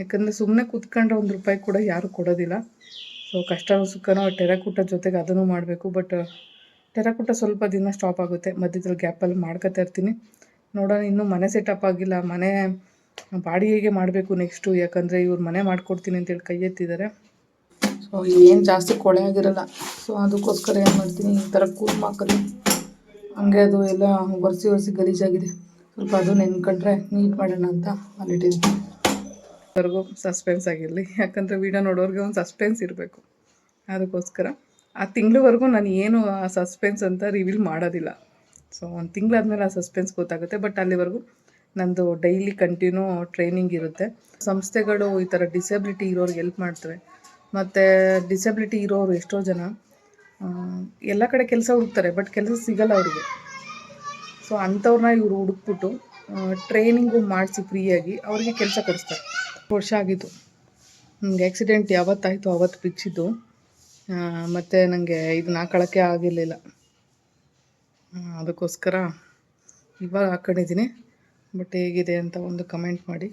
ಯಾಕಂದರೆ ಸುಮ್ಮನೆ ಕೂತ್ಕೊಂಡ್ರೆ ಒಂದು ರೂಪಾಯಿ ಕೂಡ ಯಾರು ಕೊಡೋದಿಲ್ಲ. ಸೊ ಕಷ್ಟ ಸುಖನೋ ಟೆರಕೂಟ ಜೊತೆಗೆ ಅದನ್ನು ಮಾಡಬೇಕು. ಬಟ್ ಟೆರಕೂಟ ಸ್ವಲ್ಪ ದಿನ ಸ್ಟಾಪ್ ಆಗುತ್ತೆ. ಮಧ್ಯದಲ್ಲಿ ಗ್ಯಾಪಲ್ಲಿ ಮಾಡ್ಕೊತಾ ಇರ್ತೀನಿ. ನೋಡೋಣ, ಇನ್ನೂ ಮನೆ ಸೆಟಪ್ ಆಗಿಲ್ಲ. ಮನೆ ಬಾಡಿಗೆಗೆ ಮಾಡಬೇಕು ನೆಕ್ಸ್ಟು ಯಾಕಂದರೆ ಇವ್ರು ಮನೆ ಮಾಡ್ಕೊಡ್ತೀನಿ ಅಂತೇಳಿ ಕೈ ಎತ್ತಿದ್ದಾರೆ. ಸೊ ಏನು ಜಾಸ್ತಿ ಕೊಳೆ ಆಗಿರಲ್ಲ. ಸೊ ಅದಕ್ಕೋಸ್ಕರ ಏನು ಮಾಡ್ತೀನಿ? ಈ ಥರ ಕೂಲ್ ಹಾಕಲು ಹಂಗೆ ಅದು ಎಲ್ಲ ಒರೆಸಿ ಒರೆಸಿ ಗಲೀಜಾಗಿದೆ. ಸ್ವಲ್ಪ ಅದು ನೆನ್ಕೊಂಡ್ರೆ ನೀಟ್ ಮಾಡೋಣ ಅಂತ ಅಲ್ಲಿಟ್ಟಿದ್ದೀನಿ. ಅವ್ರಿಗೂ ಸಸ್ಪೆನ್ಸ್ ಆಗಿರಲಿ. ಯಾಕಂದರೆ ವೀಡಿಯೋ ನೋಡೋರಿಗೆ ಒಂದು ಸಸ್ಪೆನ್ಸ್ ಇರಬೇಕು. ಅದಕ್ಕೋಸ್ಕರ ಆ ತಿಂಗಳವರೆಗೂ ನಾನು ಏನು ಆ ಸಸ್ಪೆನ್ಸ್ ಅಂತ ರಿವೀಲ್ ಮಾಡೋದಿಲ್ಲ. ಸೊ ಒಂದು ತಿಂಗಳಾದ್ಮೇಲೆ ಆ ಸಸ್ಪೆನ್ಸ್ ಗೊತ್ತಾಗುತ್ತೆ. ಬಟ್ ಅಲ್ಲಿವರೆಗೂ ನಂದು ಡೈಲಿ ಕಂಟಿನ್ಯೂ ಟ್ರೈನಿಂಗ್ ಇರುತ್ತೆ. ಸಂಸ್ಥೆಗಳು ಈ ಥರ ಡಿಸೆಬಿಲಿಟಿ ಇರೋರಿಗೆ ಹೆಲ್ಪ್ ಮಾಡ್ತವೆ. ಮತ್ತು ಡಿಸೆಬಿಲಿಟಿ ಇರೋರು ಎಷ್ಟೋ ಜನ ಎಲ್ಲ ಕಡೆ ಕೆಲಸ ಹುಡುಕ್ತಾರೆ. ಬಟ್ ಕೆಲಸ ಸಿಗಲ್ಲ ಅವರಿಗೆ. ಸೊ ಅಂಥವ್ರನ್ನ ಇವರು ಹುಡುಕ್ಬಿಟ್ಟು ಟ್ರೈನಿಂಗು ಮಾಡಿಸಿ ಫ್ರೀಯಾಗಿ ಅವರಿಗೆ ಕೆಲಸ ಕೊಡಿಸ್ತಾರೆ. ವರ್ಷ ಆಗಿತ್ತು ನನಗೆ ಆಕ್ಸಿಡೆಂಟ್ ಯಾವತ್ತಾಯಿತು ಅವತ್ತು ಬಿಚ್ಚಿದ್ದು. ಮತ್ತು ನನಗೆ ಇದನ್ನ ಹಾಕೊಳ್ಳೋಕ್ಕೆ ಆಗಿರಲಿಲ್ಲ. ಅದಕ್ಕೋಸ್ಕರ ಇವಾಗ ಹಾಕ್ಕೊಂಡಿದ್ದೀನಿ ಬಟ್ ಹೇಗಿದೆ ಅಂತ ಒಂದು ಕಮೆಂಟ್ ಮಾಡಿ.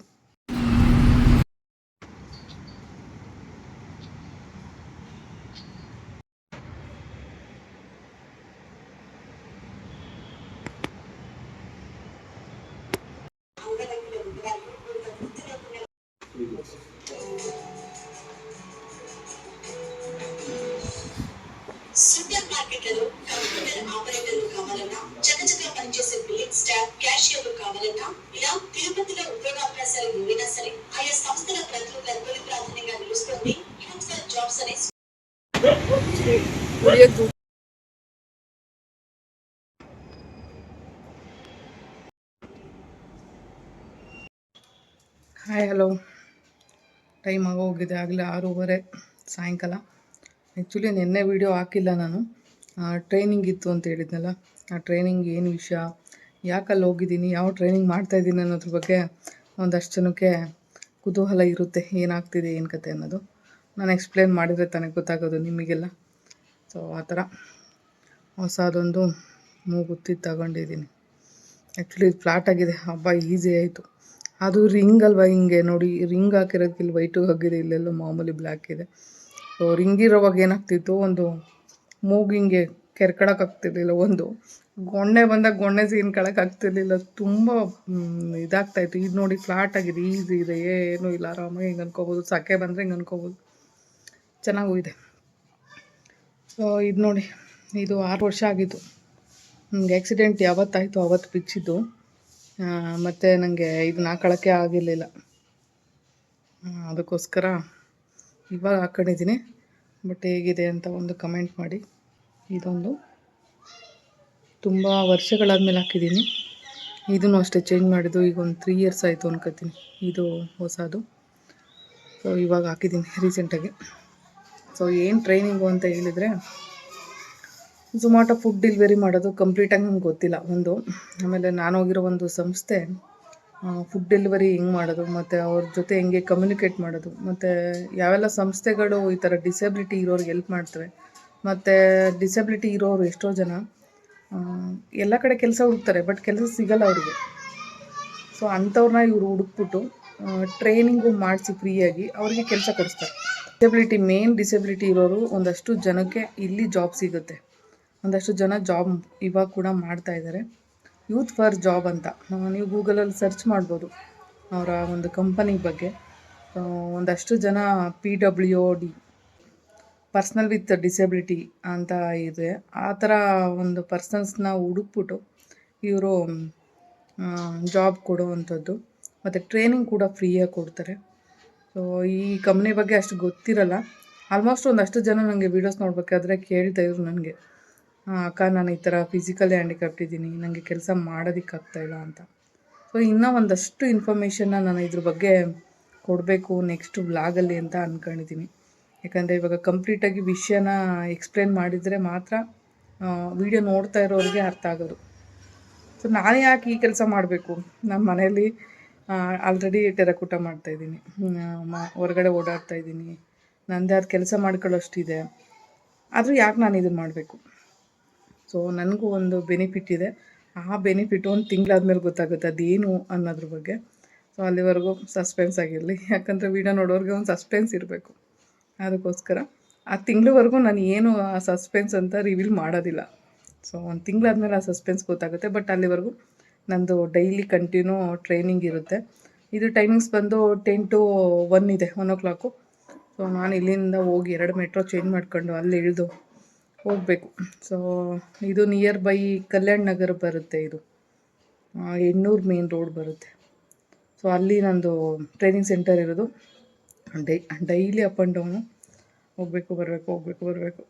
ಹಾಯ್ ಹಲೋ ಟೈಮ್ ಆಗೋಗಿದೆ ಆಗಲೇ ಆರೂವರೆ, ಸಾಯಂಕಾಲ. ಆ್ಯಕ್ಚುಲಿ ನಿನ್ನೆ ವೀಡಿಯೋ ಹಾಕಿಲ್ಲ ನಾನು. ಟ್ರೈನಿಂಗ್ ಇತ್ತು ಅಂತ ಹೇಳಿದ್ನಲ್ಲ. ಆ ಟ್ರೈನಿಂಗ್ ಏನು ವಿಷಯ? ಯಾಕಲ್ಲಿ ಹೋಗಿದ್ದೀನಿ? ಯಾವ ಟ್ರೈನಿಂಗ್ ಮಾಡ್ತಾಯಿದ್ದೀನಿ ಅನ್ನೋದ್ರ ಬಗ್ಗೆ ಒಂದಷ್ಟು ಜನಕ್ಕೆ ಕುತೂಹಲ ಇರುತ್ತೆ. ಏನಾಗ್ತಿದೆ, ಏನು ಕತೆ ಅನ್ನೋದು. ನಾನು ಎಕ್ಸ್ಪ್ಲೇನ್ ಮಾಡಿದರೆ ತನಗೆ ಗೊತ್ತಾಗೋದು ನಿಮಗೆಲ್ಲ. ಸೊ ಆ ಥರ ಹೊಸದೊಂದು ಮೂಗುತ್ತಿ ತಗೊಂಡಿದ್ದೀನಿ. ಆ್ಯಕ್ಚುಲಿ ಇದು ಫ್ಲಾಟ್ ಆಗಿದೆ. ಹಬ್ಬ ಈಸಿ ಆಯಿತು. ಅದು ರಿಂಗ್ ಅಲ್ವಾ ಹಿಂಗೆ ನೋಡಿ, ರಿಂಗ್ ಹಾಕಿರೋದಕ್ಕೆ ಇಲ್ಲಿ ವೈಟು ಹಗ್ಗಿದೆ ಇಲ್ಲೆಲ್ಲ ಮಾಮೂಲಿ ಬ್ಲ್ಯಾಕ್ ಇದೆ. ಸೊ ರಿಂಗ್ ಇರೋವಾಗ ಏನಾಗ್ತಿತ್ತು, ಒಂದು ಮೂಗು ಹಿಂಗೆ ಕೆರ್ಕೊಳಕ್ಕೆ ಆಗ್ತಿರ್ಲಿಲ್ಲ, ಒಂದು ಗೊಣ್ಣೆ ಬಂದಾಗ ಗೊಣ್ಣೆ ಸೀನ್ಕೊಳಕ್ಕೆ ಆಗ್ತಿರ್ಲಿಲ್ಲ, ತುಂಬ ಇದಾಗ್ತಾ ಇದಾಗ್ತಾಯಿತ್ತು ಇದು ನೋಡಿ ಫ್ಲಾಟ್ ಆಗಿದೆ ಈಸಿ ಇದೆ, ಏನೂ ಇಲ್ಲ, ಆರಾಮಾಗಿ ಹಿಂಗೆ ಅನ್ಕೋಬೋದು ಸಕ್ಕೆ ಬಂದರೆ ಹಿಂಗೆ ಅನ್ಕೋಬೋದು. ಚೆನ್ನಾಗೂ ಇದೆ. ಸೊ ಇದು ನೋಡಿ, ಇದು ಆರು ವರ್ಷ ಆಗಿತ್ತು. ನನಗೆ ಆ್ಯಕ್ಸಿಡೆಂಟ್ ಯಾವತ್ತಾಯಿತು, ಅವತ್ತು ಬಿಚ್ಚಿದ್ದು. ಮತ್ತು ನನಗೆ ಇದನ್ನ ಹಾಕೊಳ್ಳೋಕ್ಕೆ ಆಗಿರಲಿಲ್ಲ. ಅದಕ್ಕೋಸ್ಕರ ಇವಾಗ ಹಾಕ್ಕೊಂಡಿದ್ದೀನಿ ಬಟ್ ಹೇಗಿದೆ ಅಂತ ಒಂದು ಕಮೆಂಟ್ ಮಾಡಿ. ಇದೊಂದು ತುಂಬ ವರ್ಷಗಳಾದಮೇಲೆ ಹಾಕಿದ್ದೀನಿ. ಇದನ್ನು ಅಷ್ಟೇ ಚೇಂಜ್ ಮಾಡಿದ್ದು ಈಗ ಒಂದು ತ್ರೀ ಇಯರ್ಸ್ ಆಯಿತು ಅನ್ಕೋತೀನಿ. ಇದು ಹೊಸದು. ಸೊ ಇವಾಗ ಹಾಕಿದ್ದೀನಿ ರೀಸೆಂಟಾಗಿ ಸೊ ಏನು ಟ್ರೈನಿಂಗು ಅಂತ ಹೇಳಿದರೆ ಝೊಮ್ಯಾಟೊ ಫುಡ್ ಡೆಲಿವರಿ ಮಾಡೋದು ಕಂಪ್ಲೀಟಾಗಿ ನಂಗೆ ಗೊತ್ತಿಲ್ಲ. ಒಂದು, ಆಮೇಲೆ ನಾನು ಹೋಗಿರೋ ಒಂದು ಸಂಸ್ಥೆ ಫುಡ್ ಡೆಲಿವರಿ ಹೆಂಗೆ ಮಾಡೋದು, ಮತ್ತು ಅವ್ರ ಜೊತೆ ಹೆಂಗೆ ಕಮ್ಯುನಿಕೇಟ್ ಮಾಡೋದು, ಮತ್ತು ಯಾವೆಲ್ಲ ಸಂಸ್ಥೆಗಳು ಈ ಥರ ಡಿಸೆಬಿಲಿಟಿ ಇರೋರಿಗೆ ಹೆಲ್ಪ್ ಮಾಡ್ತವೆ, ಮತ್ತು ಡಿಸೆಬಿಲಿಟಿ ಇರೋರು ಎಷ್ಟೋ ಜನ ಎಲ್ಲ ಕಡೆ ಕೆಲಸ ಹುಡುಕ್ತಾರೆ ಬಟ್ ಕೆಲಸ ಸಿಗಲ್ಲ ಅವರಿಗೆ. ಸೊ ಅಂಥವ್ರನ್ನ ಇವರು ಹುಡುಕ್ಬಿಟ್ಟು ಟ್ರೈನಿಂಗು ಮಾಡಿಸಿ ಫ್ರೀಯಾಗಿ ಅವರಿಗೆ ಕೆಲಸ ಕೊಡಿಸ್ತಾರೆ. ಡಿಸೆಬಿಲಿಟಿ ಮೇನ್ ಡಿಸೆಬಿಲಿಟಿ ಇರೋರು ಒಂದಷ್ಟು ಜನಕ್ಕೆ ಇಲ್ಲಿ ಜಾಬ್ ಸಿಗುತ್ತೆ. ಒಂದಷ್ಟು ಜನ ಜಾಬ್ ಇವಾಗ ಕೂಡ ಮಾಡ್ತಾ ಇದ್ದಾರೆ ಯೂತ್ ಫಾರ್ ಜಾಬ್ ಅಂತ. ನೀವು ಗೂಗಲಲ್ಲಿ ಸರ್ಚ್ ಮಾಡ್ಬೋದು ಅವರ ಒಂದು ಕಂಪನಿ ಬಗ್ಗೆ. ಒಂದಷ್ಟು ಜನ P W D personal with disability ಅಂತ ಇದೆ. ಆ ಥರ ಒಂದು ಪರ್ಸನ್ಸ್ನ ಹುಡುಕ್ಬಿಟ್ಟು ಇವರು ಜಾಬ್ ಕೊಡುವಂಥದ್ದು. ಮತ್ತು ಟ್ರೈನಿಂಗ್ ಕೂಡ ಫ್ರೀಯಾಗಿ ಕೊಡ್ತಾರೆ. ಸೊ ಈ ಕಂಪ್ನಿ ಬಗ್ಗೆ ಅಷ್ಟು ಗೊತ್ತಿರಲ್ಲ. ಆಲ್ಮೋಸ್ಟ್ ಒಂದಷ್ಟು ಜನ ನನಗೆ ವೀಡಿಯೋಸ್ ನೋಡಬೇಕಾದ್ರೆ ಕೇಳ್ತಾ ಇದ್ರು ನನಗೆ. ಅಕ್ಕ, ನಾನು ಈ ಥರ ಫಿಸಿಕಲಿ ಹ್ಯಾಂಡಿಕ್ಯಾಪ್ಟ್ ಇದ್ದೀನಿ ನನಗೆ ಕೆಲಸ ಮಾಡೋದಕ್ಕಾಗ್ತಾಯಿಲ್ಲ ಅಂತ. ಸೊ ಇನ್ನೂ ಒಂದಷ್ಟು ಇನ್ಫಾರ್ಮೇಷನ್ನ ನಾನು ಇದ್ರ ಬಗ್ಗೆ ಕೊಡಬೇಕು ನೆಕ್ಸ್ಟ್ ವ್ಲಾಗಲ್ಲಿ ಅಂತ ಅಂದ್ಕೊಂಡಿದ್ದೀನಿ ಯಾಕಂದರೆ ಇವಾಗ ಕಂಪ್ಲೀಟಾಗಿ ವಿಷಯನ ಎಕ್ಸ್ಪ್ಲೇನ್ ಮಾಡಿದರೆ ಮಾತ್ರ ವಿಡಿಯೋ ನೋಡ್ತಾ ಇರೋರಿಗೆ ಅರ್ಥ ಆಗೋದು. ಸೊ ನಾನು ಯಾಕೆ ಈ ಕೆಲಸ ಮಾಡಬೇಕು? ನಮ್ಮ ಮನೆಯಲ್ಲಿ ಆಲ್ರೆಡಿ ಟೆರಕೂಟ ಮಾಡ್ತಾಯಿದ್ದೀನಿ ಹೊರಗಡೆ ಓಡಾಡ್ತಾ ಇದ್ದೀನಿ. ನನ್ನದೇ ಆದ ಕೆಲಸ ಮಾಡ್ಕೊಳ್ಳೋಷ್ಟಿದೆ. ಆದರೂ ಯಾಕೆ ನಾನು ಇದನ್ನು ಮಾಡಬೇಕು? ಸೊ ನನಗೂ ಒಂದು ಬೆನಿಫಿಟ್ ಇದೆ. ಆ ಬೆನಿಫಿಟ್ ಒಂದು ತಿಂಗಳಾದ್ಮೇಲೆ ಗೊತ್ತಾಗುತ್ತೆ ಅದೇನು ಅನ್ನೋದ್ರ ಬಗ್ಗೆ. ಸೊ ಅಲ್ಲಿವರೆಗೂ ಸಸ್ಪೆನ್ಸ್ ಆಗಿರಲಿ. ಯಾಕಂದರೆ ವೀಡಿಯೋ ನೋಡೋರಿಗೆ ಒಂದು ಸಸ್ಪೆನ್ಸ್ ಇರಬೇಕು. ಅದಕ್ಕೋಸ್ಕರ ಆ ತಿಂಗಳವರೆಗೂ ನಾನು ಏನು ಆ ಸಸ್ಪೆನ್ಸ್ ಅಂತ ರಿವೀಲ್ ಮಾಡೋದಿಲ್ಲ. ಸೊ ಒಂದು ತಿಂಗಳಾದ್ಮೇಲೆ ಆ ಸಸ್ಪೆನ್ಸ್ ಗೊತ್ತಾಗುತ್ತೆ. ಬಟ್ ಅಲ್ಲಿವರೆಗೂ ನಂದು ಡೈಲಿ ಕಂಟಿನ್ಯೂ ಟ್ರೈನಿಂಗ್ ಇರುತ್ತೆ. ಇದು ಟೈಮಿಂಗ್ಸ್ ಬಂದು ಟೆನ್ ಟು ಒನ್ ಇದೆ ಒನ್ ಓ ಕ್ಲಾಕು ಸೊ ನಾನು ಇಲ್ಲಿಂದ ಹೋಗಿ ಎರಡು ಮೆಟ್ರೋ ಚೇಂಜ್ ಮಾಡ್ಕೊಂಡು ಅಲ್ಲಿ ಇಳಿದು ಹೋಗಬೇಕು. ಸೊ ಇದು ನಿಯರ್ ಬೈ ಕಲ್ಯಾಣ್ ನಗರ ಬರುತ್ತೆ ಇದು. ಎಣ್ಣೂರು ಮೇನ್ ರೋಡ್ ಬರುತ್ತೆ. ಸೊ ಅಲ್ಲಿ ನಂದು ಟ್ರೈನಿಂಗ್ ಸೆಂಟರ್ ಇರೋದು. ಡೈ, ಡೈಲಿ ಅಪ್ ಆ್ಯಂಡ್ ಡೌನು ಹೋಗಬೇಕು, ಬರಬೇಕು ಹೋಗಬೇಕು, ಬರಬೇಕು.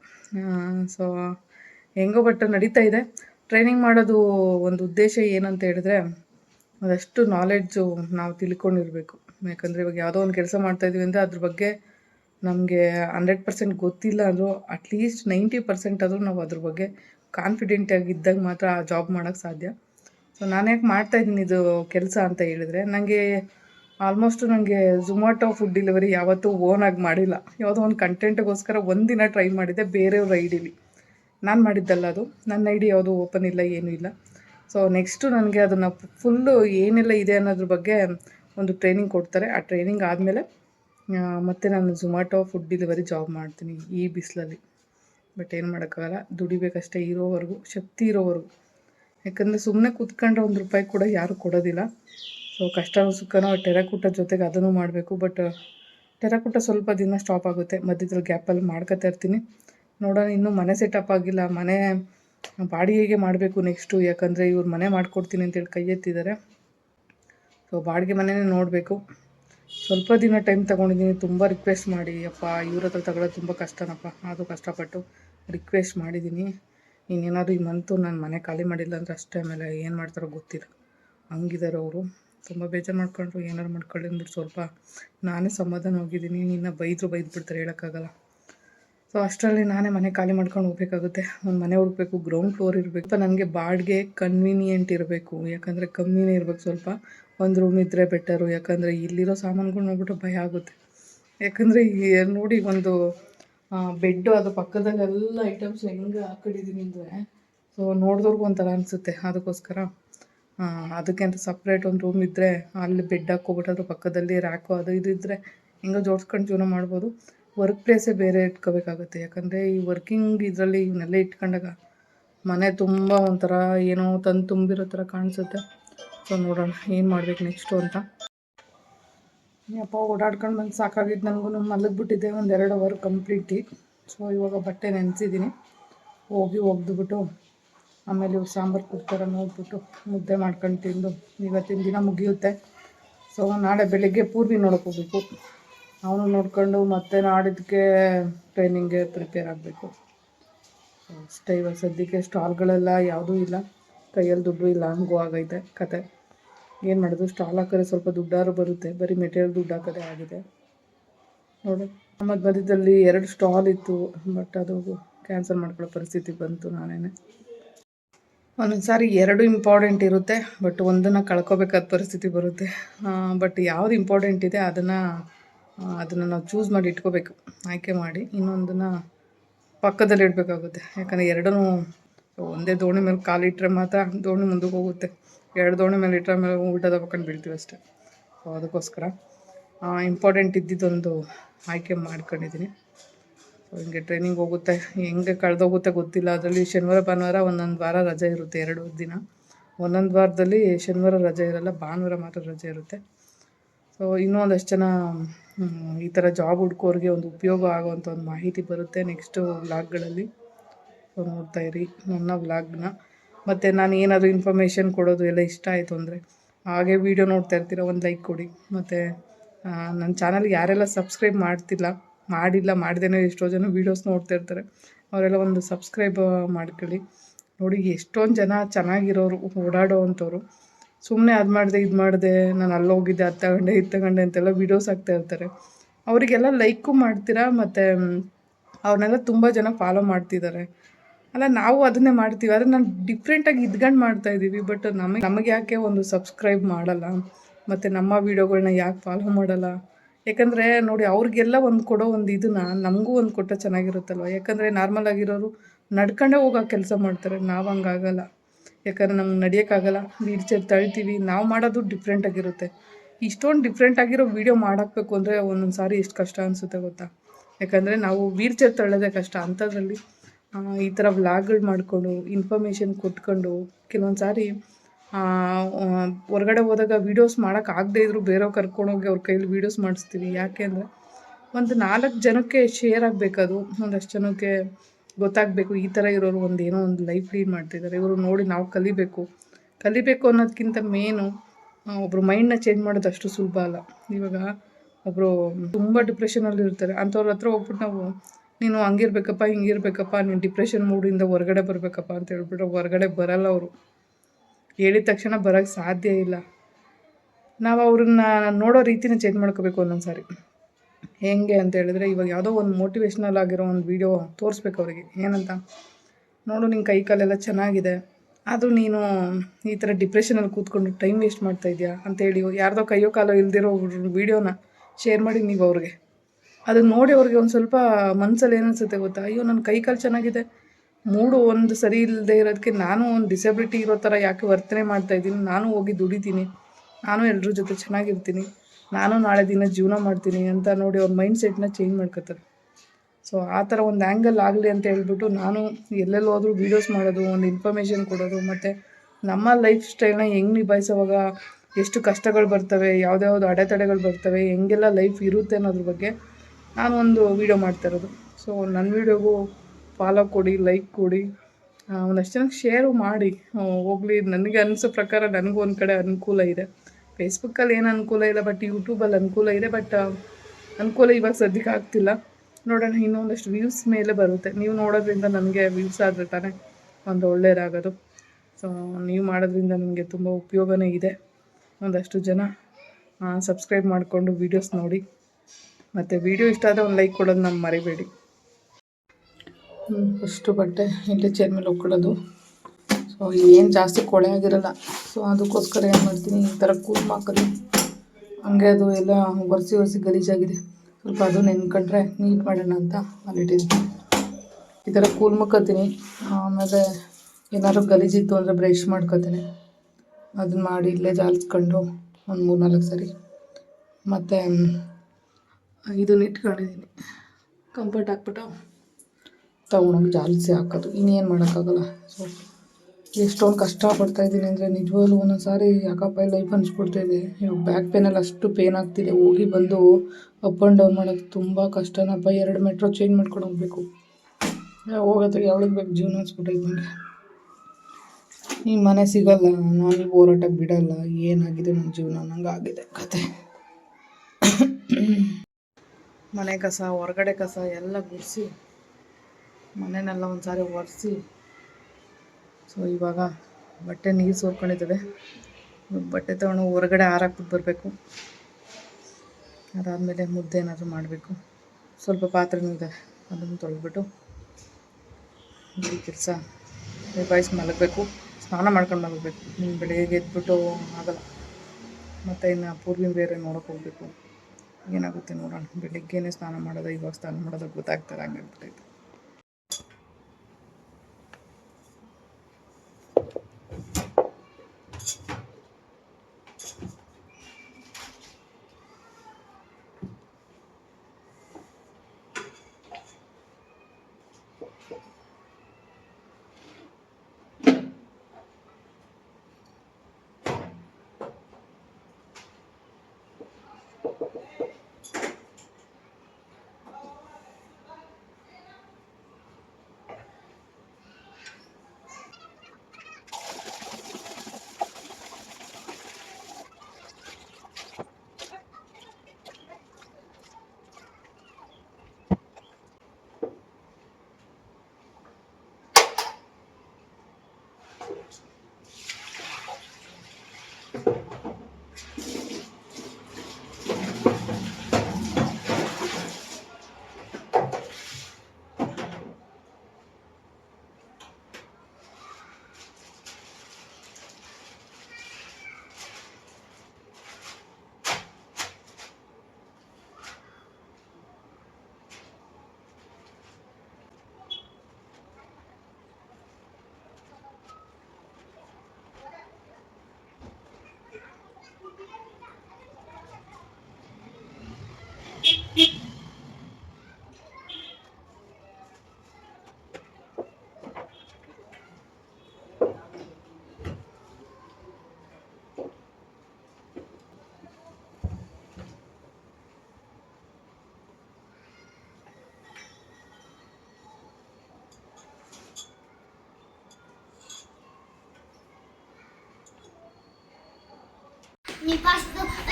ಸೊ ಹೆಂಗೋ ಬಟ್ ನಡೀತಾ ಇದೆ. ಟ್ರೈನಿಂಗ್ ಮಾಡೋದು ಒಂದು ಉದ್ದೇಶ ಏನಂತ ಹೇಳಿದ್ರೆ, ಅದಷ್ಟು ನಾಲೆಡ್ಜು ನಾವು ತಿಳ್ಕೊಂಡಿರಬೇಕು. ಯಾಕಂದರೆ ಇವಾಗ ಯಾವುದೋ ಒಂದು ಕೆಲಸ ಮಾಡ್ತಾಯಿದ್ದೀವಿ ಅಂದರೆ ಅದ್ರ ಬಗ್ಗೆ ನಮಗೆ ಹಂಡ್ರೆಡ್ ಪರ್ಸೆಂಟ್ ಗೊತ್ತಿಲ್ಲ ಅಂದರೂ ಅಟ್ಲೀಸ್ಟ್ ನೈಂಟಿ ಪರ್ಸೆಂಟ್ ಆದರೂ ನಾವು ಅದ್ರ ಬಗ್ಗೆ ಕಾನ್ಫಿಡೆಂಟ್ ಇದ್ದಾಗ ಮಾತ್ರ ಆ ಜಾಬ್ ಮಾಡೋಕ್ಕೆ ಸಾಧ್ಯ. ಸೊ ನಾನು ಯಾಕೆ ಮಾಡ್ತಾ ಇದ್ದೀನಿ ಇದು ಕೆಲಸ ಅಂತ ಹೇಳಿದರೆ ನನಗೆ ಆಲ್ಮೋಸ್ಟ್ ನನಗೆ ಝೊಮ್ಯಾಟೊ ಫುಡ್ ಡೆಲಿವರಿ ಯಾವತ್ತೂ ಓನಾಗಿ ಮಾಡಿಲ್ಲ. ಯಾವುದೋ ಒಂದು ಕಂಟೆಂಟ್ಗೋಸ್ಕರ ಒಂದಿನ ಟ್ರೈ ಮಾಡಿದ್ದೆ, ಬೇರೆಯವ್ರ ಐಡಿಲಿ ನಾನು ಮಾಡಿದ್ದಲ್ಲ ಅದು. ನನ್ನ ಐಡಿ ಯಾವುದು ಓಪನ್ ಇಲ್ಲ, ಏನೂ ಇಲ್ಲ. ಸೊ ನೆಕ್ಸ್ಟು ನನಗೆ ಅದನ್ನು ಫುಲ್ಲು ಏನೆಲ್ಲ ಇದೆ ಅನ್ನೋದ್ರ ಬಗ್ಗೆ ಒಂದು ಟ್ರೈನಿಂಗ್ ಕೊಡ್ತಾರೆ. ಆ ಟ್ರೈನಿಂಗ್ ಆದಮೇಲೆ ಮತ್ತೆ ನಾನು ಝೊಮ್ಯಾಟೊ ಫುಡ್ ಡೆಲಿವರಿ ಜಾಬ್ ಮಾಡ್ತೀನಿ ಈ ಬಿಸಿಲಲ್ಲಿ. ಬಟ್ ಏನು ಮಾಡೋಕ್ಕಾಗಲ್ಲ, ದುಡಿಬೇಕಷ್ಟೇ ಇರೋವರೆಗೂ, ಶಕ್ತಿ ಇರೋವರೆಗೂ. ಯಾಕಂದರೆ ಸುಮ್ಮನೆ ಕೂತ್ಕೊಂಡ್ರೆ ಒಂದು ರೂಪಾಯಿ ಕೂಡ ಯಾರೂ ಕೊಡೋದಿಲ್ಲ. ಸೊ ಕಷ್ಟನೂ ಸುಖನೋ ಟೆರಕೂಟ ಜೊತೆಗೆ ಅದನ್ನು ಮಾಡಬೇಕು. ಬಟ್ ಟೆರಕೂಟ ಸ್ವಲ್ಪ ದಿನ ಸ್ಟಾಪ್ ಆಗುತ್ತೆ. ಮಧ್ಯದಲ್ಲಿ ಗ್ಯಾಪಲ್ಲಿ ಮಾಡ್ಕೊತಾ ಇರ್ತೀನಿ. ನೋಡೋಣ, ಇನ್ನೂ ಮನೆ ಸೆಟಪ್ ಆಗಿಲ್ಲ. ಮನೆ ಬಾಡಿಗೆಗೆ ಮಾಡಬೇಕು ನೆಕ್ಸ್ಟು ಯಾಕಂದರೆ ಇವ್ರು ಮನೆ ಮಾಡಿಕೊಡ್ತೀನಿ ಅಂತೇಳಿ ಕೈ ಎತ್ತಿದ್ದಾರೆ. ಸೊ ಬಾಡಿಗೆ ಮನೆಯೇ ನೋಡಬೇಕು. ಸ್ವಲ್ಪ ದಿನ ಟೈಮ್ ತಗೊಂಡಿದ್ದೀನಿ. ತುಂಬ ರಿಕ್ವೆಸ್ಟ್ ಮಾಡಿ. ಅಪ್ಪ, ಇವ್ರ ಹತ್ರ ತಗೊಳ್ಳೋದು ತುಂಬ ಕಷ್ಟನಪ್ಪ. ಅದು ಕಷ್ಟಪಟ್ಟು ರಿಕ್ವೆಸ್ಟ್ ಮಾಡಿದ್ದೀನಿ. ಇನ್ನೇನಾದರೂ ಈ ಮಂತು ನಾನು ಮನೆ ಖಾಲಿ ಮಾಡಿಲ್ಲ ಅಂದರೆ ಅಷ್ಟೇ ಆಮೇಲೆ ಏನು ಮಾಡ್ತಾರೋ ಗೊತ್ತಿಲ್ಲ. ಹಂಗಿದ್ದಾರೆ ಅವರು. ತುಂಬ ಬೇಜಾರು ಮಾಡ್ಕೊಂಡ್ರು. ಏನಾರು ಮಾಡ್ಕೊಳ್ಳಿ ಅಂದ್ಬಿಟ್ಟು ಸ್ವಲ್ಪ ನಾನೇ ಸಮಾಧಾನ ಹೋಗಿದ್ದೀನಿ. ನಿನ್ನ ಬೈದರು ಬೈದು ಬಿಡ್ತಾರೆ ಹೇಳೋಕ್ಕಾಗಲ್ಲ. ಸೊ ಅಷ್ಟರಲ್ಲಿ ನಾನೇ ಮನೆ ಖಾಲಿ ಮಾಡ್ಕೊಂಡು ಹೋಗ್ಬೇಕಾಗುತ್ತೆ. ಒಂದು ಮನೆ ಹುಡುಕ್ಬೇಕು ಗ್ರೌಂಡ್ ಫ್ಲೋರ್ ಇರಬೇಕು. ನನಗೆ ಬಾಡಿಗೆ ಕನ್ವೀನಿಯೆಂಟ್ ಇರಬೇಕು. ಯಾಕಂದರೆ ಕಮ್ಮಿನೇ ಇರಬೇಕು ಸ್ವಲ್ಪ. ಒಂದು ರೂಮ್ ಇದ್ದರೆ ಬೆಟರು ಯಾಕಂದರೆ ಇಲ್ಲಿರೋ ಸಾಮಾನುಗಳು ನೋಡ್ಬಿಟ್ಟು ಭಯ ಆಗುತ್ತೆ. ಯಾಕಂದರೆ ನೋಡಿ ಒಂದು ಬೆಡ್ಡು ಅದು ಪಕ್ಕದಲ್ಲೆಲ್ಲ ಐಟಮ್ಸ್ ಹೆಂಗೆ ಹಾಕಿಡಿದ್ದೀನಿ ಅಂದರೆ ಸೊ ನೋಡಿದವ್ರಿಗೂ ಒಂಥರ ಅನಿಸುತ್ತೆ ಅದಕ್ಕೋಸ್ಕರ. ಅದಕ್ಕೆ ಅಂತ ಸಪ್ರೇಟ್ ಒಂದು ರೂಮ್ ಇದ್ದರೆ ಅಲ್ಲಿ ಬೆಡ್ ಹಾಕ್ಕೊಬಿಟ್ಟು ಅದ್ರ ಪಕ್ಕದಲ್ಲಿ ರ್ಯಾಕು ಅದು ಇದು ಇದ್ದರೆ ಹೆಂಗೋ ಜೋಡಿಸ್ಕೊಂಡು ಜೀವನ ಮಾಡ್ಬೋದು. ವರ್ಕ್ ಪ್ಲೇಸೇ ಬೇರೆ ಇಟ್ಕೋಬೇಕಾಗುತ್ತೆ. ಯಾಕಂದರೆ ಈ ವರ್ಕಿಂಗ್ ಇದರಲ್ಲಿ ಇವನ್ನೆಲ್ಲ ಇಟ್ಕೊಂಡಾಗ ಮನೆ ತುಂಬ ಒಂಥರ ಏನೋ ತಂದು ತುಂಬಿರೋ ಥರ ಕಾಣಿಸುತ್ತೆ. ಸೊ ನೋಡೋಣ, ಏನು ಮಾಡ್ಬೇಕು ನೆಕ್ಸ್ಟು ಅಂತ. ಅಪ್ಪ ಓಡಾಡ್ಕೊಂಡು ಬಂದು ಸಾಕಾಗಿದ್ದು ನನಗೂ ಮಲಗಿಬಿಟ್ಟಿದ್ದೆ ಒಂದು ಎರಡು ಅವರ್ ಕಂಪ್ಲೀಟಿ ಸೊ ಇವಾಗ ಬಟ್ಟೆ ನೆನೆಸಿದ್ದೀನಿ ಹೋಗಿ ಒಗ್ದುಬಿಟ್ಟು, ಆಮೇಲೆ ಇವ್ರು ಸಾಂಬಾರು ಕೊಡ್ತಾರೆ ನೋಡ್ಬಿಟ್ಟು ಮುದ್ದೆ ಮಾಡ್ಕೊಂಡು ತಿಂದು ಇವತ್ತಿನ ದಿನ ಮುಗಿಯುತ್ತೆ. ಸೊ ನಾಳೆ ಬೆಳಿಗ್ಗೆ ಪೂರ್ವಿ ನೋಡೋಕೆ ಅವನು ನೋಡ್ಕೊಂಡು ಮತ್ತೆ ನಾಡಿದ್ದಕ್ಕೆ ಟ್ರೈನಿಂಗ್ಗೆ ಪ್ರಿಪೇರ್ ಆಗಬೇಕು. ಅಷ್ಟೇ ಇವಾಗ ಸದ್ಯಕ್ಕೆ ಸ್ಟಾಲ್ಗಳೆಲ್ಲ ಯಾವುದೂ ಇಲ್ಲ. ಕೈಯಲ್ಲಿ ದುಡ್ಡು ಇಲ್ಲ, ಹಂಗೂ ಆಗೈತೆ ಕತೆ. ಏನು ಮಾಡೋದು? ಸ್ಟಾಲ್ ಹಾಕಿದ್ರೆ ಸ್ವಲ್ಪ ದುಡ್ಡಾರು ಬರುತ್ತೆ. ಬರೀ ಮೆಟೀರಿಯಲ್ ದುಡ್ಡು ಹಾಕೋದೇ ಆಗಿದೆ. ನೋಡಿ. ನಮ್ಮ ಮಧ್ಯದಲ್ಲಿ ಎರಡು ಸ್ಟಾಲ್ ಇತ್ತು, ಬಟ್ ಅದು ಕ್ಯಾನ್ಸಲ್ ಮಾಡ್ಕೊಳ್ಳೋ ಪರಿಸ್ಥಿತಿ ಬಂತು ನಾನೇ ಒಂದೊಂದು ಸಾರಿ ಎರಡು ಇಂಪಾರ್ಟೆಂಟ್ ಇರುತ್ತೆ, ಬಟ್ ಒಂದನ್ನು ಕಳ್ಕೊಬೇಕಾದ ಪರಿಸ್ಥಿತಿ ಬರುತ್ತೆ. ಬಟ್ ಯಾವ್ದು ಇಂಪಾರ್ಟೆಂಟ್ ಇದೆ ಅದನ್ನು ಅದನ್ನು ನಾವು ಚೂಸ್ ಮಾಡಿ ಇಟ್ಕೋಬೇಕು. ಆಯ್ಕೆ ಮಾಡಿ. ಇನ್ನೊಂದನ್ನು ಪಕ್ಕದಲ್ಲಿ ಇಡಬೇಕಾಗುತ್ತೆ ಯಾಕಂದರೆ ಎರಡೂ ಒಂದೇ ದೋಣಿ ಮೇಲೆ ಕಾಲಿಟ್ಟರೆ ಮಾತ್ರ ದೋಣಿ ಮುಂದಕ್ಕೆ ಹೋಗುತ್ತೆ. ಎರಡು ದೋಣಿ ಮೇಲೆ ಇಟ್ಟರೆ ಮೇಲೆ ಊಟ ತಗೊಂಡು ಬೀಳ್ತೀವಿ ಅಷ್ಟೇ. ಸೊ ಅದಕ್ಕೋಸ್ಕರ ಇಂಪಾರ್ಟೆಂಟ್ ಇದ್ದಿದ್ದೊಂದು ಆಯ್ಕೆ ಮಾಡ್ಕೊಂಡಿದ್ದೀನಿ ಸೊ ಹಿಂಗೆ ಟ್ರೈನಿಂಗ್ ಹೋಗುತ್ತೆ. ಹೆಂಗೆ ಕಳೆದೋಗುತ್ತೆ ಗೊತ್ತಿಲ್ಲ. ಅದರಲ್ಲಿ ಶನಿವಾರ, ಭಾನುವಾರ ಒಂದೊಂದು ವಾರ ರಜೆ ಇರುತ್ತೆ, ಎರಡು ದಿನ. ಒಂದೊಂದು ವಾರದಲ್ಲಿ ಶನಿವಾರ ರಜೆ ಇರಲ್ಲ, ಭಾನುವಾರ ಮಾತ್ರ ರಜೆ ಇರುತ್ತೆ. ಸೊ ಇನ್ನೂ ಒಂದಷ್ಟು ಜನ ಈ ಥರ ಜಾಬ್ ಹುಡ್ಕೋರಿಗೆ ಒಂದು ಉಪಯೋಗ ಆಗೋವಂಥ ಒಂದು ಮಾಹಿತಿ ಬರುತ್ತೆ ನೆಕ್ಸ್ಟು ವ್ಲಾಗ್ಗಳಲ್ಲಿ ಸೊ ನೋಡ್ತಾ ಇರಿ ನನ್ನ ವ್ಲಾಗ್ನ. ಮತ್ತು ನಾನು ಏನಾದರೂ ಇನ್ಫಾರ್ಮೇಷನ್ ಕೊಡೋದು ಎಲ್ಲ ಇಷ್ಟ ಆಯಿತು ಅಂದರೆ ಹಾಗೆ ವೀಡಿಯೋ ನೋಡ್ತಾ ಇರ್ತೀರ, ಒಂದು ಲೈಕ್ ಕೊಡಿ. ಮತ್ತು ನನ್ನ ಚಾನಲ್ಗೆ ಯಾರೆಲ್ಲ ಸಬ್ಸ್ಕ್ರೈಬ್ ಮಾಡ್ತಿಲ್ಲ, ಮಾಡಿಲ್ಲ, ಮಾಡ್ದೇನೆ ಎಷ್ಟೋ ಜನ ವೀಡಿಯೋಸ್ ನೋಡ್ತಾ ಇರ್ತಾರೆ, ಅವರೆಲ್ಲ ಒಂದು ಸಬ್ಸ್ಕ್ರೈಬ್ ಮಾಡ್ಕೊಳ್ಳಿ. ನೋಡಿ, ಎಷ್ಟೊಂದು ಜನ ಚೆನ್ನಾಗಿರೋರು ಓಡಾಡೋ ಸುಮ್ಮನೆ ಅದು ಮಾಡಿದೆ, ಇದು ಮಾಡಿದೆ, ನಾನು ಅಲ್ಲಿ ಹೋಗಿದ್ದೆ ಅದು ತಗೊಂಡೆ, ಇದು ತಗೊಂಡೆ ಅಂತೆಲ್ಲ ವೀಡಿಯೋಸ್ ಹಾಕ್ತಾ ಇರ್ತಾರೆ. ಅವರಿಗೆಲ್ಲ ಲೈಕು ಮಾಡ್ತೀರಾ, ಮತ್ತು ಅವ್ರನ್ನೆಲ್ಲ ತುಂಬ ಜನ ಫಾಲೋ ಮಾಡ್ತಿದ್ದಾರೆ. ಅಲ್ಲ, ನಾವು ಅದನ್ನೇ ಮಾಡ್ತೀವಿ. ಆದರೆ ನಾನು ಡಿಫ್ರೆಂಟಾಗಿ ಇದ್ಕೊಂಡು ಮಾಡ್ತಾ ಇದ್ದೀವಿ ಬಟ್ ನಮಗೆ ನಮಗೆ ಯಾಕೆ ಒಂದು ಸಬ್ಸ್ಕ್ರೈಬ್ ಮಾಡಲ್ಲ? ಮತ್ತು ನಮ್ಮ ವೀಡಿಯೋಗಳನ್ನ ಯಾಕೆ ಫಾಲೋ ಮಾಡಲ್ಲ? ಯಾಕಂದರೆ ನೋಡಿ, ಅವ್ರಿಗೆಲ್ಲ ಒಂದು ಕೊಡೋ ಒಂದು ಇದನ್ನ ನಮಗೂ ಒಂದು ಕೊಟ್ಟ ಚೆನ್ನಾಗಿರುತ್ತಲ್ವ? ಯಾಕಂದರೆ ನಾರ್ಮಲ್ ಆಗಿರೋರು ನಡ್ಕೊಂಡೇ ಹೋಗೋ ಕೆಲಸ ಮಾಡ್ತಾರೆ. ನಾವು ಹಂಗಾಗಲ್ಲ. ಯಾಕಂದರೆ ನಮ್ಗೆ ನಡೆಯೋಕ್ಕಾಗಲ್ಲ. Wheel chair ತಳ್ತೀವಿ. ನಾವು ಮಾಡೋದು ಡಿಫ್ರೆಂಟಾಗಿರುತ್ತೆ ಇಷ್ಟೊಂದು ಡಿಫ್ರೆಂಟ್ ಆಗಿರೋ ವೀಡಿಯೋ ಮಾಡಾಕ್ಬೇಕು ಅಂದರೆ ಒಂದೊಂದು ಸಾರಿ ಎಷ್ಟು ಕಷ್ಟ ಅನಿಸುತ್ತೆ ಗೊತ್ತಾ? ಯಾಕಂದರೆ ನಾವು ವೀರ್ಚರ್ ತಳ್ಳೋದೇ ಕಷ್ಟ. ಅಂಥದ್ರಲ್ಲಿ ಈ ಥರ ವ್ಲಾಗ್ಗಳು ಮಾಡಿಕೊಂಡು ಇನ್ಫಾರ್ಮೇಷನ್ ಕೊಟ್ಕೊಂಡು, ಕೆಲವೊಂದು ಸಾರಿ ಹೊರ್ಗಡೆ ಹೋದಾಗ ವೀಡಿಯೋಸ್ ಮಾಡೋಕ್ಕಾಗದೇ ಇದ್ದರೂ ಬೇರೆಯವ್ರು ಕರ್ಕೊಂಡೋಗಿ ಅವ್ರ ಕೈಯಲ್ಲಿ ವೀಡಿಯೋಸ್ ಮಾಡಿಸ್ತೀವಿ. ಯಾಕೆ ಅಂದರೆ, ಒಂದು ನಾಲ್ಕು ಜನಕ್ಕೆ ಶೇರ್ ಆಗಬೇಕದು, ಒಂದಷ್ಟು ಜನಕ್ಕೆ ಗೊತ್ತಾಗಬೇಕು. ಈ ಥರ ಇರೋರು ಒಂದು ಏನೋ ಒಂದು ಲೈಫ್ ಲೀಡ್ ಮಾಡ್ತಿದ್ದಾರೆ ಇವರು ನೋಡಿ ನಾವು ಕಲಿಬೇಕು. ಕಲಿಬೇಕು ಅನ್ನೋದಕ್ಕಿಂತ ಮೇನು ಒಬ್ಬರು ಮೈಂಡನ್ನ ಚೇಂಜ್ ಮಾಡೋದು ಅಷ್ಟು ಸುಲಭ ಅಲ್ಲ. ಇವಾಗ ಒಬ್ಬರು ತುಂಬ ಡಿಪ್ರೆಷನಲ್ಲಿ ಇರ್ತಾರೆ ಅಂಥವ್ರ ಹತ್ರ ಹೋಗ್ಬಿಟ್ಟು ನಾವು ನೀನು ಹಂಗಿರ್ಬೇಕಪ್ಪ, ಹಿಂಗಿರ್ಬೇಕಪ್ಪ, ನೀನು ಡಿಪ್ರೆಷನ್ ಮೂಡಿಂದ ಹೊರಗಡೆ ಬರಬೇಕಪ್ಪ ಅಂತ ಹೇಳ್ಬಿಟ್ರೆ ಹೊರಗಡೆ ಬರಲ್ಲ ಅವರು. ಹೇಳಿದ ತಕ್ಷಣ ಬರೋಕ್ಕೆ ಸಾಧ್ಯ ಇಲ್ಲ. ನಾವು ಅವ್ರನ್ನ ನೋಡೋ ರೀತಿನ ಚೇಂಜ್ ಮಾಡ್ಕೋಬೇಕು ಒಂದೊಂದು ಸಾರಿ ಹೆಂಗೆ ಅಂತ ಹೇಳಿದ್ರೆ ಇವಾಗ ಯಾವುದೋ ಒಂದು ಮೋಟಿವೇಶ್ನಲ್ ಆಗಿರೋ ಒಂದು ವೀಡಿಯೋ ತೋರಿಸ್ಬೇಕು ಅವರಿಗೆ. ಏನಂತ? ನೋಡು ನಿನ್ನ ಕೈ ಕಾಲೆಲ್ಲ ಚೆನ್ನಾಗಿದೆ. ಆದರೂ ನೀನು ಈ ಥರ ಡಿಪ್ರೆಷನಲ್ಲಿ ಕೂತ್ಕೊಂಡು ಟೈಮ್ ವೇಸ್ಟ್ ಮಾಡ್ತಾ ಇದೆಯಾ ಅಂತೇಳಿ ಯಾರ್ದೋ ಕೈಯೋ ಕಾಲೋ ಇಲ್ದಿರೋ ವೀಡಿಯೋನ ಶೇರ್ ಮಾಡಿ ನೀವು ಅವ್ರಿಗೆ. ಅದನ್ನ ನೋಡಿ ಅವ್ರಿಗೆ ಒಂದು ಸ್ವಲ್ಪ ಮನಸ್ಸಲ್ಲಿ ಏನನ್ಸುತ್ತೆ ಗೊತ್ತಾ? ಅಯ್ಯೋ ನನ್ನ ಕೈ ಕಾಲು ಚೆನ್ನಾಗಿದೆ. ಮೂಡು ಒಂದು ಸರಿ ಇಲ್ಲದೆ ಇರೋದಕ್ಕೆ ನಾನು ಒಂದು ಡಿಸಬಿಲಿಟಿ ಇರೋ ಥರ ಯಾಕೆ ವರ್ತನೆ ಮಾಡ್ತಾ ಇದ್ದೀನಿ? ನಾನು ಹೋಗಿ ದುಡಿತೀನಿ. ನಾನು ಎಲ್ಲರ ಜೊತೆ ಚೆನ್ನಾಗಿರ್ತೀನಿ. ನಾನು ನಾಳೆ ದಿನ ಜೀವನ ಮಾಡ್ತೀನಿ ಅಂತ ನೋಡಿ ಅವ್ರ ಮೈಂಡ್ ಸೆಟ್ನ ಚೇಂಜ್ ಮಾಡ್ಕೋತಾರೆ. ಸೊ ಆ ಥರ ಒಂದು ಆ್ಯಂಗಲ್ ಆಗಲಿ ಅಂತ ಹೇಳ್ಬಿಟ್ಟು ನಾನು ಎಲ್ಲೆಲ್ಲಿ ಹೋದರೂ ವೀಡಿಯೋಸ್ ಮಾಡೋದು, ಒಂದು ಇನ್ಫಾರ್ಮೇಷನ್ ಕೊಡೋದು, ಮತ್ತು ನಮ್ಮ ಲೈಫ್ ಸ್ಟೈಲ್ನ ಹೆಂಗೆ ನಿಭಾಯಿಸೋವಾಗ ಎಷ್ಟು ಕಷ್ಟಗಳು ಬರ್ತವೆ, ಯಾವುದ್ಯಾವ್ದು ಅಡೆತಡೆಗಳು ಬರ್ತವೆ, ಹೆಂಗೆಲ್ಲ ಲೈಫ್ ಇರುತ್ತೆ ಅನ್ನೋದ್ರ ಬಗ್ಗೆ ನಾನು ಒಂದು ವೀಡಿಯೋ ಮಾಡ್ತಾ ಇರೋದು. ಸೊ ನನ್ನ ವೀಡಿಯೋಗೂ ಫಾಲೋ ಕೊಡಿ ಲೈಕ್ ಕೊಡಿ. ಒಂದಷ್ಟು ಜನಕ್ಕೆ ಶೇರು ಮಾಡಿ. ಹೋಗಲಿ, ನನಗೆ ಅನಿಸೋ ಪ್ರಕಾರ ನನಗೂ ಒಂದು ಕಡೆ ಅನುಕೂಲ ಇದೆ. ಫೇಸ್ಬುಕ್ಕಲ್ಲಿ ಏನು ಅನುಕೂಲ ಇಲ್ಲ ಬಟ್ ಯೂಟ್ಯೂಬಲ್ಲಿ ಅನುಕೂಲ ಇದೆ ಬಟ್ ಅನುಕೂಲ ಇವಾಗ ಸದ್ಯಕ್ಕೆ ಆಗ್ತಿಲ್ಲ. ನೋಡೋಣ, ಇನ್ನೊಂದಷ್ಟು ವ್ಯೂಸ್ ಮೇಲೆ ಬರುತ್ತೆ. ನೀವು ನೋಡೋದ್ರಿಂದ ನನಗೆ ವ್ಯೂಸ್ ಆದರೆ ತಾನೇ ಒಂದು ಒಳ್ಳೆಯದಾಗೋದು ಸೊ ನೀವು ಮಾಡೋದ್ರಿಂದ ನನಗೆ ತುಂಬ ಉಪಯೋಗನೇ ಇದೆ. ಒಂದಷ್ಟು ಜನ ಸಬ್ಸ್ಕ್ರೈಬ್ ಮಾಡಿಕೊಂಡು ವೀಡಿಯೋಸ್ ನೋಡಿ. ಮತ್ತು ವೀಡಿಯೋ ಇಷ್ಟ ಆದರೆ ಒಂದು ಲೈಕ್ ಕೊಡೋದು ನಮ್ಮ ಮರಿಬೇಡಿ. ಫಸ್ಟು ಬಟ್ಟೆ ಇಲ್ಲೇ ಚೇರ್ ಮೇಲೆ ಹೋಗ್ಕೊಳ್ಳೋದು ಸೊ ಏನು ಜಾಸ್ತಿ ಕೊಳೆ ಆಗಿರಲ್ಲ. ಸೊ ಅದಕ್ಕೋಸ್ಕರ ಏನು ಮಾಡ್ತೀನಿ, ಈ ಥರ ಕೂಲ್ ಹಾಕೋದು. ಹಂಗೆ ಅದು ಎಲ್ಲ ಒರೆಸಿ ಒರೆಸಿ ಗಲೀಜಾಗಿದೆ. ಸ್ವಲ್ಪ ಅದು ನೆನ್ಕೊಂಡ್ರೆ ನೀಟ್ ಮಾಡೋಣ ಅಂತ ಅಲ್ಲಿಟ್ಟಿದ್ದೀನಿ. ಈ ಥರ ಕೂಲ್ ಮಕ್ಕೋತೀನಿ. ಆಮೇಲೆ ಏನಾದ್ರು ಗಲೀಜಿತ್ತು ಅಂದರೆ ಬ್ರಷ್ ಮಾಡ್ಕೋತೀನಿ. ಅದನ್ನ ಮಾಡಿ ಇಲ್ಲೇ ಜಾಲಿಸ್ಕೊಂಡು ಒಂದು ಮೂರು ನಾಲ್ಕು ಸರಿ. ಮತ್ತು ಇದನ್ನ ಇಟ್ಕೊಂಡಿದ್ದೀನಿ ಕಂಫರ್ಟ್ ಹಾಕ್ಬಿಟ್ಟು ತೊಗೊಂಡೋಗಿ ಜಾಲಿಸಿ ಹಾಕೋದು. ಇನ್ನೇನು ಮಾಡೋಕ್ಕಾಗಲ್ಲ. ಸೊ ಎಷ್ಟೊಂದು ಕಷ್ಟಪಡ್ತಾ ಇದ್ದೀನಿ ಅಂದರೆ ನಿಜವಾಗ್ಲೂ ಒಂದೊಂದು ಸಾರಿ ಯಾಕಪ್ಪ ಲೈಫ್ ಅನಿಸ್ಬಿಡ್ತಾಯಿದೆ ಇವಾಗ ಬ್ಯಾಕ್ ಪೇನಲ್ಲಿ ಅಷ್ಟು ಪೇನ್ ಆಗ್ತಿದೆ. ಹೋಗಿ ಬಂದು ಅಪ್ ಆ್ಯಂಡ್ ಡೌನ್ ಮಾಡೋಕ್ಕೆ ತುಂಬ ಕಷ್ಟನಪ್ಪ ಎರಡು ಮೆಟ್ರೋ ಚೇಂಜ್ ಮಾಡ್ಕೊಂಡು ಹೋಗಬೇಕು. ಹೋಗೋದು ಯಾವ್ದಕ್ಕೆ ಬೇಕು? ಜೀವನ ಅನ್ಸ್ಬಿಟ್ಟೈತೆ ನನಗೆ ಈ ಮನೆ ಸಿಗಲ್ಲ, ನಾನು ಈ ಹೋರಾಟಕ್ಕೆ ಬಿಡಲ್ಲ. ಏನಾಗಿದೆ ನನ್ನ ಜೀವನ? ನಂಗೆ ಆಗಿದೆ ಕತೆ. ಮನೆ ಕಸ, ಹೊರಗಡೆ ಕಸ ಎಲ್ಲ ಗುಡಿಸಿ, ಮನೆನೆಲ್ಲ ಒಂದು ಸಾರಿ ಒರೆಸಿ. ಸೊ ಇವಾಗ ಬಟ್ಟೆ ನೀರು ಸೋರ್ಕೊಂಡಿದ್ದಾವೆ ಬಟ್ಟೆ ತೊಗೊಂಡು ಹೊರಗಡೆ ಹಾರಾಕ್ಬಿಟ್ಟು ಬರಬೇಕು. ಅದಾದಮೇಲೆ ಮುದ್ದೆ ಏನಾದರೂ ಮಾಡಬೇಕು. ಸ್ವಲ್ಪ ಪಾತ್ರೆನೂ ಇದೆ, ಅದನ್ನು ತೊಳೆದ್ಬಿಟ್ಟು ಈ ಕೆಲಸ ನಿಭಾಯಿಸಿ ಮಲಗಬೇಕು. ಸ್ನಾನ ಮಾಡ್ಕೊಂಡು ಮಲಗಬೇಕು. ಬೆಳಿಗ್ಗೆ ಎದ್ಬಿಟ್ಟು ಆಗಲ್ಲ. ಮತ್ತು ಇನ್ನು ಪೂರ್ವಿನ ಬೇರೆ ನೋಡೋಕೆ ಹೋಗಬೇಕು. ಏನಾಗುತ್ತೆ ನೋಡೋಣ. ಬೆಳಿಗ್ಗೆನೇ ಸ್ನಾನ ಮಾಡೋದು ಇವಾಗ ಸ್ನಾನ ಮಾಡೋದು ಗೊತ್ತಾಗ್ತಾರೆ ಹಂಗಾಗ್ಬಿಟ್ಟೈತೆ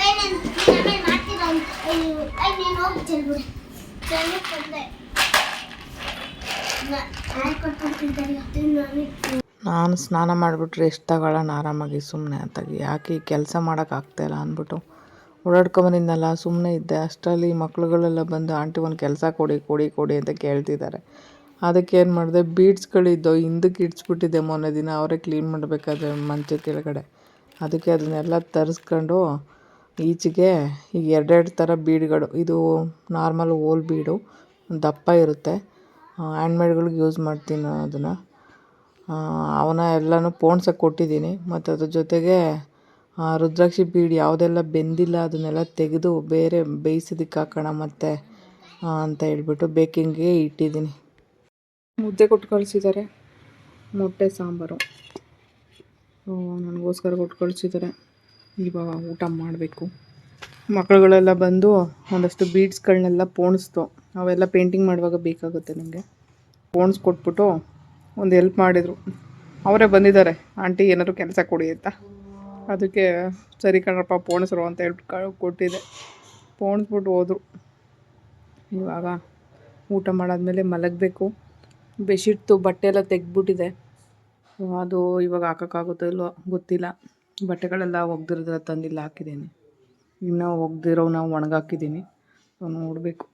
ಏನೇನು ನೀನು ಹೋಗಿ ಚೆಲ್ಬಿಡು. ಬಂದೆ ನಾನು ಸ್ನಾನ ಮಾಡಿಬಿಟ್ರೆ ಎಷ್ಟು ತಗೊಳ್ಳೋಣ ಆರಾಮಾಗಿ ಸುಮ್ಮನೆ ಅಂತ ಯಾಕೆ ಈ ಕೆಲಸ ಮಾಡೋಕ್ಕಾಗ್ತಾಯಿಲ್ಲ ಅಂದ್ಬಿಟ್ಟು. ಓಡಾಡ್ಕೊಂಬಂದಿದ್ನಲ್ಲ ಸುಮ್ಮನೆ ಇದ್ದೆ. ಅಷ್ಟರಲ್ಲಿ ಮಕ್ಳುಗಳೆಲ್ಲ ಬಂದು, ಆಂಟಿ, ಒಂದು ಕೆಲಸ ಕೊಡಿ ಕೊಡಿ ಕೊಡಿ ಅಂತ ಕೇಳ್ತಿದ್ದಾರೆ. ಅದಕ್ಕೆ ಏನು ಮಾಡಿದೆ ಬೀಡ್ಸ್ಗಳಿದ್ದೋ ಹಿಂದಕ್ಕೆ ಇಡ್ಸ್ಬಿಟ್ಟಿದ್ದೆ ಮೊನ್ನೆ ದಿನ. ಅವರೇ ಕ್ಲೀನ್ ಮಾಡಬೇಕಾದ್ರೆ ಮಂಚ ಕೆಳಗಡೆ. ಅದಕ್ಕೆ ಅದನ್ನೆಲ್ಲ ತರಿಸ್ಕೊಂಡು ಈಚೆಗೆ ಈಗ ಎರಡೆರಡು ಥರ ಬೀಡ್ಗಳು, ಇದು ನಾರ್ಮಲ್ ಓಲ್ ಬೀಡು, ದಪ್ಪ ಇರುತ್ತೆ. ಹ್ಯಾಂಡ್ಮೇಡ್ಗಳಿಗೆ ಯೂಸ್ ಮಾಡ್ತೀನಿ ನಾನು ಅದನ್ನು ಅವನ್ನ ಎಲ್ಲನೂ ಪೋಣ್ಸಕ್ಕೆ ಕೊಟ್ಟಿದ್ದೀನಿ. ಮತ್ತು ಅದ್ರ ಜೊತೆಗೆ ರುದ್ರಾಕ್ಷಿ ಬೀಡು ಯಾವುದೆಲ್ಲ ಬೆಂದಿಲ್ಲ ಅದನ್ನೆಲ್ಲ ತೆಗೆದು ಬೇರೆ ಬೇಯಿಸೋದಕ್ಕೆ ಹಾಕೋಣ ಮತ್ತೆ ಅಂತ ಹೇಳ್ಬಿಟ್ಟು ಬೇಕಿಂಗ್ಗೆ ಇಟ್ಟಿದ್ದೀನಿ. ಮುದ್ದೆ ಕೊಟ್ಟು ಕಳಿಸಿದ್ದಾರೆ ಮೊಟ್ಟೆ ಸಾಂಬಾರು. ನನಗೋಸ್ಕರ ಕೊಟ್ಟು ಕಳಿಸಿದ್ದಾರೆ ಇವಾಗ ಊಟ ಮಾಡಬೇಕು. ಮಕ್ಕಳುಗಳೆಲ್ಲ ಬಂದು ಒಂದಷ್ಟು ಬೀಡ್ಸ್ಗಳನ್ನೆಲ್ಲ ಪೋಣಿಸ್ತು. ಅವೆಲ್ಲ ಪೇಂಟಿಂಗ್ ಮಾಡುವಾಗ ಬೇಕಾಗುತ್ತೆ ನನಗೆ ಪೋಣಿಸ್ಕೊಟ್ಬಿಟ್ಟು ಒಂದು ಹೆಲ್ಪ್ ಮಾಡಿದರು. ಅವರೇ ಬಂದಿದ್ದಾರೆ. ಆಂಟಿ, ಏನಾದ್ರು ಕೆಲಸ ಕೊಡಿ ಅಂತ. ಅದಕ್ಕೆ, ಸರಿ ಕಣಪ್ಪ, ಪೋಣಿಸ್ರು ಅಂತ ಹೇಳ್ಬಿಟ್ಟು ಕೊಟ್ಟಿದೆ. ಪೋಣಿಸ್ಬಿಟ್ಟು ಹೋದರು. ಇವಾಗ ಊಟ ಮಾಡಾದ್ಮೇಲೆ ಮಲಗಬೇಕು. ಬೆಡ್ಶೀಟ್ದು ಬಟ್ಟೆ ಎಲ್ಲ ತೆಗ್ದ್ಬಿಟ್ಟಿದೆ. ಅದು ಇವಾಗ ಹಾಕೋಕ್ಕಾಗುತ್ತೋ ಇಲ್ವೋ ಗೊತ್ತಿಲ್ಲ. ಬಟ್ಟೆಗಳೆಲ್ಲ ಒಗ್ದಿರೋದೆಲ್ಲ ತಂದಿಲ್ಲ ಹಾಕಿದ್ದೀನಿ. ಇನ್ನೂ ಒಗ್ದಿರೋ ನಾವು ಒಣಗಾಕಿದ್ದೀನಿ ನೋಡಬೇಕು.